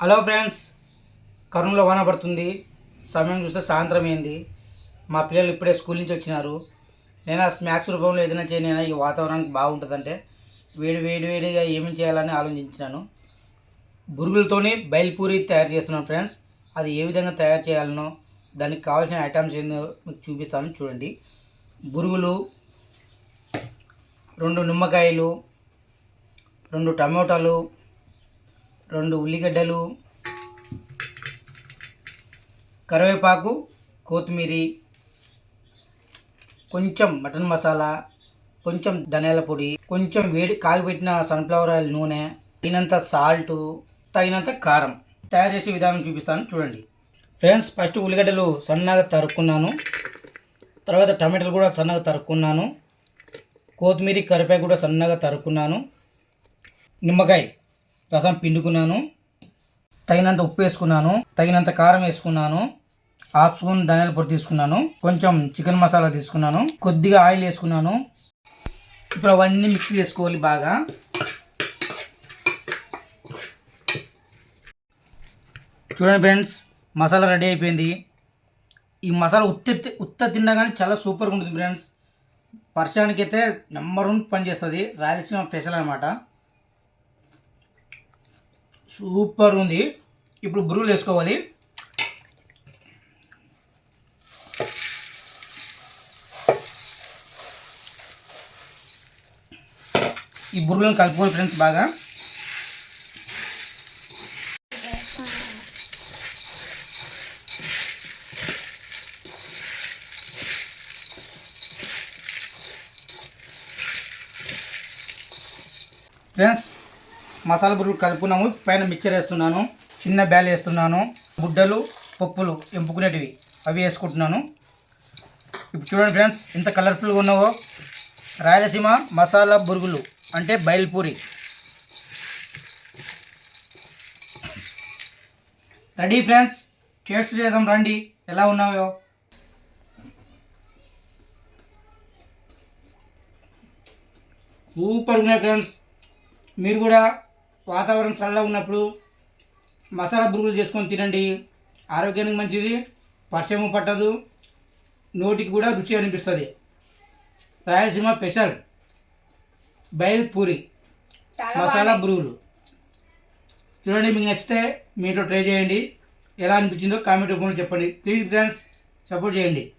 Hello friends కరుణలో వాన పడుతుంది. సమయం చూస్తే సాయంత్రం అయింది. మా పిల్లలు ఇప్పుడే స్కూల్ నుంచి వచ్చినారు. నేను ఆ స్నాక్స్ రూపంలో ఏదైనా చేయనైనా ఈ వాతావరణానికి బాగుంటుందంటే వేడి వేడి వేడిగా ఏమి చేయాలని ఆలోచించినాను. బురుగులతోనే బయల్పూరి తయారు చేస్తున్నాను ఫ్రెండ్స్. అది ఏ విధంగా తయారు చేయాలనో దానికి కావాల్సిన ఐటమ్స్ ఏందో మీకు చూపిస్తాను చూడండి. బురుగులు రెండు నిమ్మకాయలు రెండు టమోటాలు రెండు ఉల్లిగడ్డలు కరివేపాకు కొత్తిమీరి కొంచెం మటన్ మసాలా కొంచెం ధనియాల పొడి కొంచెం వేడి కాగిపెట్టిన సన్ఫ్లవర్ ఆయిల్ నూనె తగినంత సాల్ట్ తగినంత కారం తయారు చేసే విధానం చూపిస్తాను చూడండి. ఫ్రెండ్స్ ఫస్ట్ ఉల్లిగడ్డలు సన్నగా తరుక్కున్నాను. తర్వాత టమాటాలు కూడా సన్నగా తరుక్కున్నాను. కొత్తిమీర కరివేపాకు కూడా సన్నగా తరుక్కున్నాను. నిమ్మకాయ రసం పిండుకున్నాను. తగినంత ఉప్పు వేసుకున్నాను. తగినంత కారం వేసుకున్నాను. హాఫ్ స్పూన్ ధనియాల పొడి తీసుకున్నాను. కొంచెం చికెన్ మసాలా తీసుకున్నాను. కొద్దిగా ఆయిల్ వేసుకున్నాను. ఇప్పుడు అవన్నీ మిక్స్ చేసుకోవాలి బాగా. చూడండి ఫ్రెండ్స్ మసాలా రెడీ అయిపోయింది. ఈ మసాలా ఉత్త ఉత్త తిన్నా కానీ చాలా సూపర్గా ఉంటుంది ఫ్రెండ్స్. వర్షానికైతే నెంబర్ వన్ పని చేస్తుంది. రాయలసీమ స్పెషల్ అనమాట సూపర్ ఉంది. ఇప్పుడు బురుగులు వేసుకోవాలి. ఈ బురుగులను కలుపుకోవాలి ఫ్రెండ్స్ బాగా. ఫ్రెండ్స్ మసాలా బురుగులు కలుపుకున్నాము. పైన మిక్చర్ వేస్తున్నాను. చిన్న బ్యాల్ వేస్తున్నాను. బుడ్డలు పప్పులు ఎంపుకునేటివి అవి వేసుకుంటున్నాను. ఇప్పుడు చూడండి ఫ్రెండ్స్ ఎంత కలర్ఫుల్గా ఉన్నావో. రాయలసీమ మసాలా బురుగులు అంటే బయల్పూరి. రెడీ ఫ్రెండ్స్ టేస్ట్ చేద్దాం రండి. ఎలా ఉన్నాయో సూపర్ ఉన్నాయి ఫ్రెండ్స్. మీరు కూడా వాతావరణం చల్లగా ఉన్నప్పుడు మసాలా బురుగులు చేసుకొని తినండి. ఆరోగ్యానికి మంచిది. వర్షము పట్టదు. నోటికి కూడా రుచి అనిపిస్తుంది. రాయలసీమ స్పెషల్ బయల్ పూరి మసాలా బురుగులు. చూడండి మీకు నచ్చితే మీతో ట్రై చేయండి. ఎలా అనిపించిందో కామెంట్ రూపంలో చెప్పండి. ప్లీజ్ ఫ్రెండ్స్ సపోర్ట్ చేయండి.